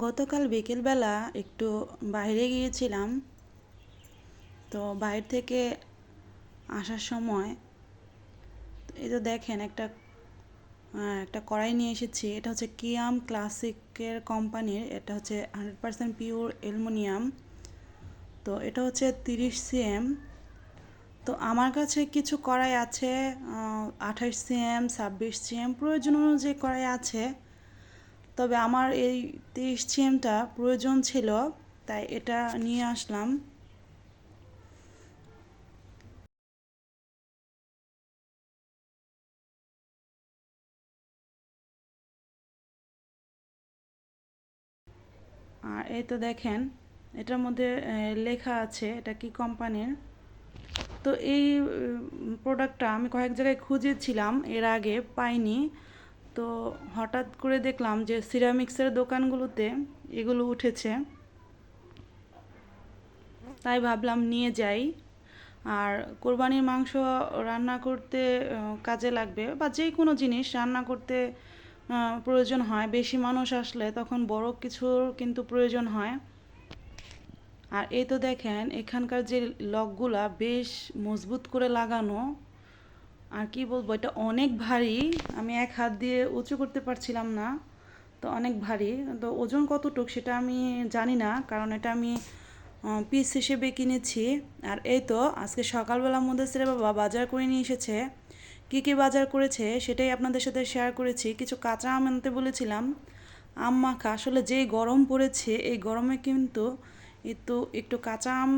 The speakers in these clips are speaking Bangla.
গতকাল বিকেলবেলা একটু বাইরে গিয়েছিলাম। তো বাইরে থেকে আসার সময় এই তো দেখেন একটা একটা কড়াই নিয়ে এসেছি। এটা হচ্ছে কিয়াম ক্লাসিকের কোম্পানির, এটা হচ্ছে হান্ড্রেড পার্সেন্ট পিওর অ্যালুমিনিয়াম। তো এটা হচ্ছে তিরিশ সিএম। তো আমার কাছে কিছু কড়াই আছে আঠাশ সিএম, ছাব্বিশ সিএম, প্রয়োজন অনুযায়ী কড়াই আছে। তবে আমার এই তেইশ সিএমটা প্রয়োজন ছিল, তাই এটা নিয়ে আসলাম। আর এই তো দেখেন, এটার মধ্যে লেখা আছে এটা কি কোম্পানির? তো এই প্রোডাক্টটা আমি কয়েক জায়গায় খুঁজেছিলাম, এর আগে পাইনি। তো হঠাৎ করে দেখলাম যে সিরামিক্সের দোকানগুলোতে এগুলো উঠেছে। তাই ভাবলাম নিয়ে যাই। আর কোরবানির মাংস রান্না করতে কাজে লাগবে বা যে কোনো জিনিস রান্না করতে প্রয়োজন হয়। বেশি মানুষ আসলে তখন বড় কিছুর কিন্তু প্রয়োজন হয়। আর এই তো দেখেন, এখানকার যে লকগুলা বেশ মজবুত করে লাগানো। আর কি বলব, এটা অনেক ভারী, আমি এক হাত দিয়ে উঁচু করতে পারছিলাম না, তো অনেক ভারী। তো ওজন কতটুক সেটা আমি জানি না, কারণ এটা আমি পিস হিসেবে কিনেছি। আর এই তো, আজকে সকালবেলা মুদাসির বাবা বাজার করে নিয়ে এসেছে। কী কী বাজার করেছে সেটাই আপনাদের সাথে শেয়ার করেছি। কিছু কাঁচা আম আনতে বলেছিলাম। আম মাখা, আসলে যেই গরম পড়েছে, এই গরমে কিন্তু একটু একটু কাঁচা আম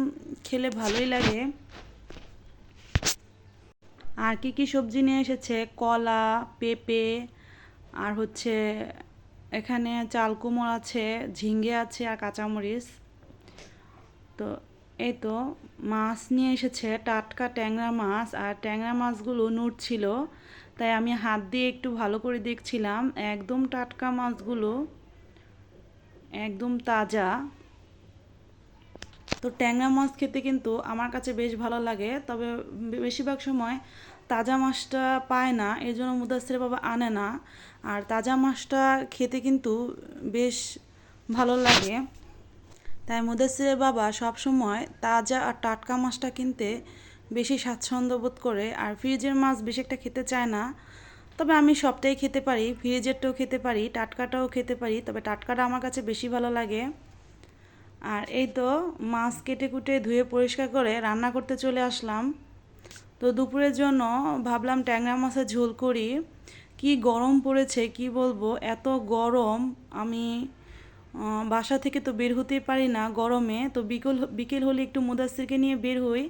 খেলে ভালোই লাগে। আর কি কি সবজি নিয়ে এসেছে? কলা, পেঁপে, আর হচ্ছে এখানে চাল কুমড় আছে, ঝিঙ্গে আছে আর কাঁচামরিচ। তো এই তো মাছ নিয়ে এসেছে, টাটকা ট্যাংরা মাছ। আর ট্যাংরা মাছগুলো নড়ছিল, তাই আমি হাত দিয়ে একটু ভালো করে দেখছিলাম। একদম টাটকা মাছগুলো, একদম তাজা। তো ট্যাংরা মাছ খেতে কিন্তু আমার কাছে বেশ ভালো লাগে, তবে বেশিরভাগ সময় তাজা মাছটা পায় না এই জন্য মুদাসির বাবা আনে না। আর তাজা মাছটা খেতে কিন্তু বেশ ভালো লাগে। তাই মুদাসিরের বাবা সব সময় তাজা আর টাটকা মাছটা কিনতে বেশি স্বাচ্ছন্দ্য বোধ করে, আর ফ্রিজের মাছ বেশি একটা খেতে চায় না। তবে আমি সবটাই খেতে পারি, ফ্রিজেরটাও খেতে পারি, টাটকাটাও খেতে পারি, তবে টাটকাটা আমার কাছে বেশি ভালো লাগে। আর এই তো মাছ কেটে কুটে ধুয়ে পরিষ্কার করে রান্না করতে চলে আসলাম। তো দুপুরের জন্য ভাবলাম ট্যাংরা মাছের ঝোল করি। কি গরম পড়েছে, কি বলব? এত গরম, আমি বাসা থেকে তো বের হতেই পারি না গরমে। তো বিকেল বিকেল হলে একটু মুদাসিরকে নিয়ে বের হই।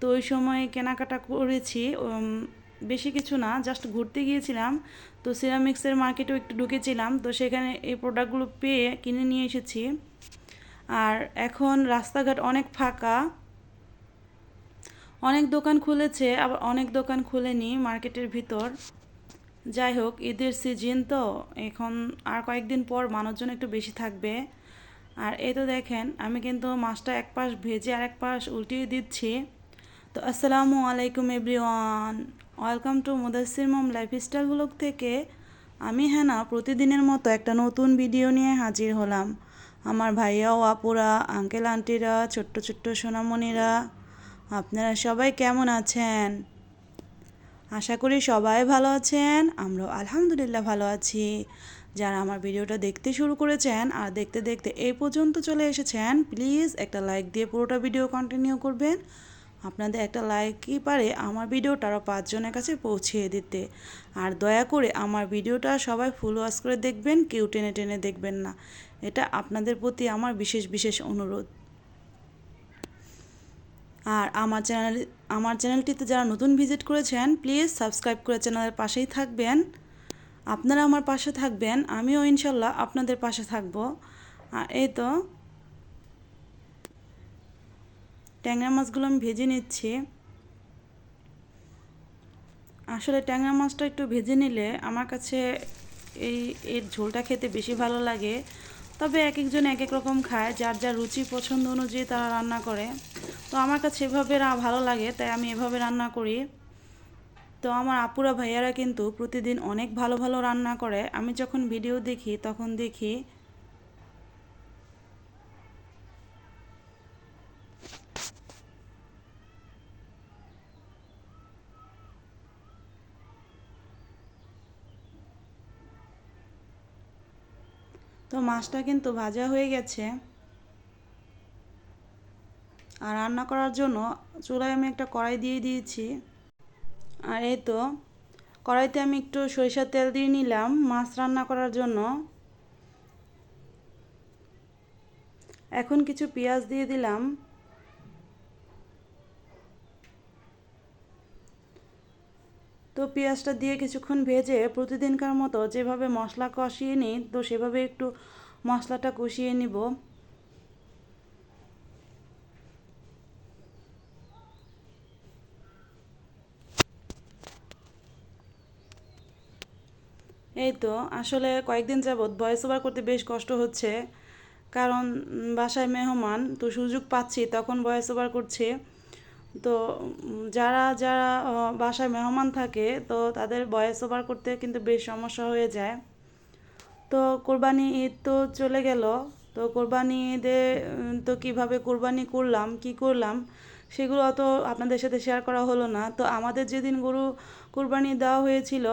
তো ওই সময় কেনাকাটা করেছি বেশি কিছু না জাস্ট ঘুরতে গিয়েছিলাম। তো সিরামিক্সের মার্কেটেও একটু ঢুকেছিলাম। তো সেখানে এই প্রোডাক্টগুলো পেয়ে কিনে নিয়ে এসেছি। আর এখন রাস্তাঘাট অনেক ফাঁকা। অনেক দোকান খুলেছে, আবার অনেক দোকান খুলেনি মার্কেটের ভিতর। যাই হোক, ঈদের সিজন তো, এখন আর কয়েকদিন পর মানুষজন একটু বেশি থাকবে। আর এই তো দেখেন, আমি কিন্তু মাছটা এক পাশ ভেজে আর এক পাশ উল্টিয়ে দিচ্ছি। তো আসসালামু আলাইকুম everyone, welcome to Mudasir mom lifestyle blog থেকে। আমি হ্যানা প্রতিদিনের মতো একটা নতুন ভিডিও নিয়ে হাজির হলাম। আমার ভাইয়া ও আপুরা আঙ্কেল আন্টিরা ছোট্ট ছোট্ট সোনামণিরা, আপনারা সবাই কেমন আছেন? আশা করি সবাই ভালো আছেন, আমরাও আলহামদুলিল্লাহ ভালো আছি। যারা আমার ভিডিওটা দেখতে শুরু করেছেন আর দেখতে দেখতে এই পর্যন্ত চলে এসেছেন প্লিজ একটা লাইক দিয়ে পুরোটা ভিডিও কন্টিনিউ করবেন। আপনাদের একটা লাইকই পারে আমার ভিডিওটা আরও পাঁচজনের কাছে পৌঁছিয়ে দিতে। আর দয়া করে আমার ভিডিওটা সবাই ফুল ওয়াশ করে দেখবেন, কেউ টেনে টেনে দেখবেন না। এটা আপনাদের প্রতি আমার বিশেষ বিশেষ অনুরোধ। আর আমার চ্যানেল আমার চ্যানেলটিতে যারা নতুন ভিজিট করেছেন প্লিজ সাবস্ক্রাইব করে চ্যানেলের পাশেই থাকবেন। আপনারা আমার পাশে থাকবেন, আমিও ইনশাল্লাহ আপনাদের পাশে থাকব। আর এই তো ট্যাংরা মাছগুলো আমি ভেজে নিচ্ছি। আসলে ট্যাংরা মাছটা একটু ভেজে নিলে আমার কাছে এই, এর ঝোলটা খেতে বেশি ভালো লাগে। তবে এক একজন এক এক রকম খায়, যার যার রুচি পছন্দ অনুযায়ী তারা রান্না করে। তো আমার কাছে এভাবে ভালো লাগে, তাই আমি এভাবে রান্না করি। তো আমার আপুরা ভাইয়ারা কিন্তু প্রতিদিন অনেক ভালো ভালো রান্না করে। আমি যখন ভিডিও দেখি তখন দেখি তো মাছটা কিন্তু ভাজা হয়ে গেছে। আর রান্না করার জন্য চুলায় আমি একটা কড়াই দিয়ে দিয়েছি। আর এই তো, কড়াইতে আমি একটু সরিষার তেল দিয়ে নিলাম মাছ রান্না করার জন্য। এখন কিছু পেঁয়াজ দিয়ে দিলাম। তো পেঁয়াজটা দিয়ে কিছুক্ষণ ভেজে প্রতিদিনকার মতো যেভাবে মশলা কষিয়ে নিই, তো সেভাবে একটু মশলাটা কষিয়ে নিব। এই তো, আসলে কয়েকদিন যাবৎ ভয়েস ওভার করতে বেশ কষ্ট হচ্ছে। কারণ বাসায় মেহমান, তো সুযোগ পাচ্ছি, তখন ভয়েস ওভার করছি। তো যারা যারা বাসায় মেহমান থাকে, তো তাদের ভয়েস ওভার করতে কিন্তু বেশ সমস্যা হয়ে যায়। তো কোরবানি ঈদ তো চলে গেল। তো কোরবানি ঈদে তো কীভাবে কোরবানি করলাম, কি করলাম, সেগুলো অত আপনাদের সাথে শেয়ার করা হলো না। তো আমাদের যেদিন গরু কোরবানি দেওয়া হয়েছিল,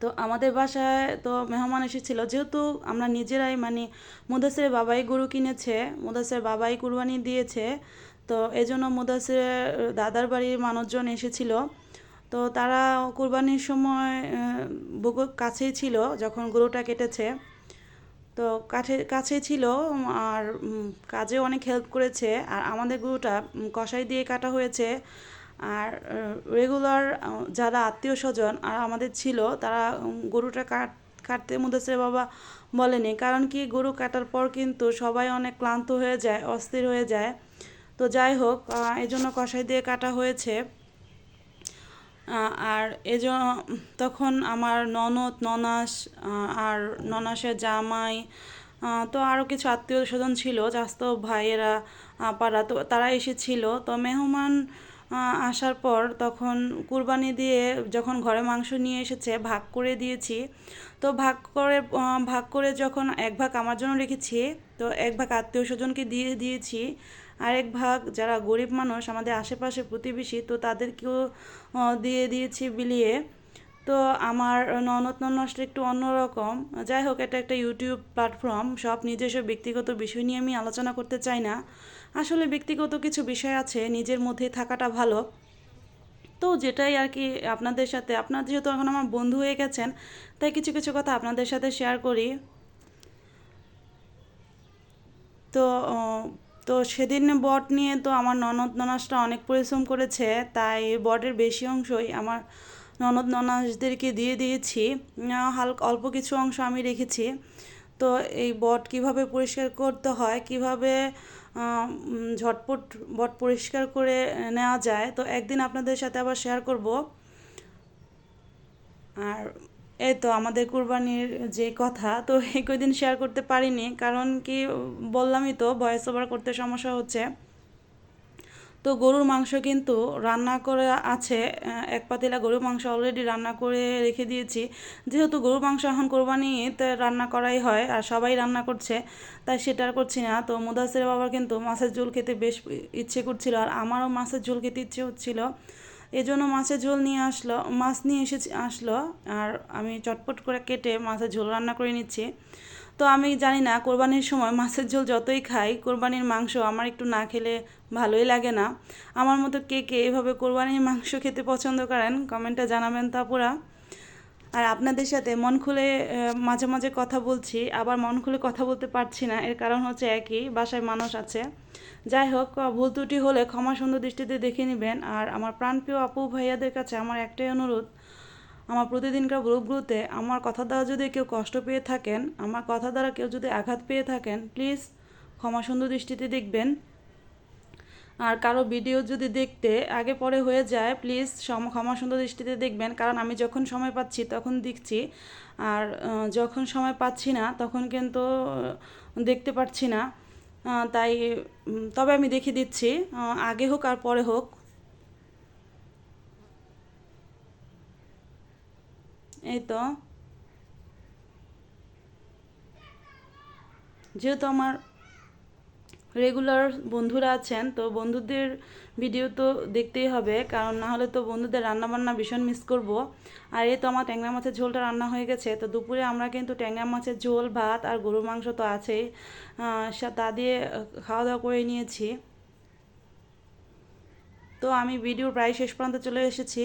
তো আমাদের বাসায় তো মেহমান এসেছিল। যেহেতু আমরা নিজেরাই মানে মুদাসের বাবাই গরু কিনেছে, মুদাসের বাবাই কুরবানি দিয়েছে তো এই জন্য মুদাসের দাদার বাড়ির মানুষজন এসেছিল। তো তারা কুরবানির সময় বুকু কাছেই ছিল যখন গরুটা কেটেছে। তো কাছে কাছে ছিল আর কাজে অনেক হেল্প করেছে। আর আমাদের গরুটা কষাই দিয়ে কাটা হয়েছে। আর রেগুলার যারা আত্মীয় স্বজন আর আমাদের ছিল, তারা গরুটা কাট, কাটতে মুদাসের বাবা বলেনি। কারণ কি, গরু কাটার পর কিন্তু সবাই অনেক ক্লান্ত হয়ে যায়, অস্থির হয়ে যায়। তো যাই হোক এই জন্য কষাই দিয়ে কাটা হয়েছে। আর এজন্য তখন আমার ননদ, ননাস আর ননাসের জামাই তো আরও কিছু আত্মীয় স্বজন ছিল জাস্ত ভাইয়েরা পাড়া, তো তারা এসেছিল। তো মেহমান আসার পর তখন কুরবানি দিয়ে যখন ঘরে মাংস নিয়ে এসেছে, ভাগ করে দিয়েছি। তো ভাগ করে ভাগ করে যখন এক ভাগ আমার জন্য রেখেছি, তো এক ভাগ আত্মীয় স্বজনকে দিয়ে দিয়েছি। আরেক ভাগ যারা গরিব মানুষ, আমাদের আশেপাশে প্রতিবেশী, তো তাদেরকেও দিয়ে দিয়েছি বিলিয়ে। তো আমার ননদ ননসটা একটু অন্যরকম যাই হোক, এটা একটা ইউটিউব প্ল্যাটফর্ম, সব নিজস্ব ব্যক্তিগত বিষয় নিয়ে আমি আলোচনা করতে চাই না। আসলে ব্যক্তিগত কিছু বিষয় আছে, নিজের মধ্যে থাকাটা ভালো। তো যেটাই আর কি আপনাদের সাথে, আপনার যেহেতু এখন আমার বন্ধু হয়ে গেছেন, তাই কিছু কিছু কথা আপনাদের সাথে শেয়ার করি। তো তো সেদিন বট নিয়ে তো আমার ননদ ননাসটা অনেক পরিশ্রম করেছে, তাই বটের বেশি অংশই আমার ননদ ননাসদেরকে দিয়ে দিয়েছি। হালকা, অল্প কিছু অংশ আমি রেখেছি। তো এই বট কীভাবে পরিষ্কার করতে হয়, কীভাবে ঝটপট, বট পরিষ্কার করে নেওয়া যায়। তো একদিন আপনাদের সাথে আবার শেয়ার করব। আর এই তো আমাদের কুরবানির যে কথা, তো এই কদিন শেয়ার করতে পারিনি। কারণ কি, বললামই তো ভয়েস ওভার করতে সমস্যা হচ্ছে। তো গরুর মাংস কিন্তু রান্না করে আছে এক পাতিলা গরুর মাংস অলরেডি রান্না করে রেখে দিয়েছি। যেহেতু গরুর মাংস এখন কোরবানিতে রান্না করাই হয় আর সবাই রান্না করছে, তাই সেটা আর করছি না। তো মুদাসের বাবার কিন্তু মাছের ঝোল খেতে বেশ ইচ্ছে করছিল আর আমারও মাছের ঝোল খেতে ইচ্ছে হচ্ছিল। এই জন্য মাছের ঝোল নিয়ে আসলো, মাছ নিয়ে এসে আসলো আর আমি চটপট করে কেটে মাছের ঝোল রান্না করে নিচ্ছি। তো আমি জানি না, কোরবানির সময় মাছের ঝোল যতই খাই, কোরবানির মাংস আমার একটু না খেলে ভালোই লাগে না। আমার মতো কে কে এভাবে কোরবানির মাংস খেতে পছন্দ করেন কমেন্টে জানাবেন তাপুরা আর আপনাদের সাথে মন খুলে মাঝে মাঝে কথা বলছি, আবার মন খুলে কথা বলতে পারছি না, এর কারণ হচ্ছে একই, বাসায় মানুষ আছে। যাই হোক ভুল ত্রুটি হলে ক্ষমা সুন্দর দৃষ্টিতে দেখে নেবেন। আর আমার প্রাণপ্রিয় আপু ভাইয়াদের কাছে আমার একটাই অনুরোধ আমার প্রতিদিনকার গ্রুপগুলোতে আমার কথা দ্বারা যদি কেউ কষ্ট পেয়ে থাকেন, আমার কথা দ্বারা কেউ যদি আঘাত পেয়ে থাকেন প্লিজ ক্ষমা সুন্দর দৃষ্টিতে দেখবেন। আর কারও ভিডিও যদি দেখতে আগে পরে হয়ে যায় প্লিজ সম ক্ষমা সুন্দর দৃষ্টিতে দেখবেন। কারণ আমি যখন সময় পাচ্ছি, তখন দেখছি। আর যখন সময় পাচ্ছি না, তখন কিন্তু দেখতে পাচ্ছি না। তাই তবে আমি দেখিয়ে দিচ্ছি। আগে হোক আর পরে হোক। এই তো যেহেতু আমার রেগুলার বন্ধুরা আছেন, তো বন্ধুদের ভিডিও তো দেখতেই হবে, কারণ না হলে তো বন্ধুদের রান্নাবান্না ভীষণ মিস করব। আর এই তো আমার ট্যাংরা মাছের ঝোলটা রান্না হয়ে গেছে, তো দুপুরে আমরা কিন্তু ট্যাংরা মাছের ঝোল, ভাত আর গরুর মাংস তো আছেই। তা দিয়ে খাওয়া দাওয়া করে নিয়েছি। তো আমি ভিডিও প্রায় শেষ পর্যন্ত চলে এসেছি।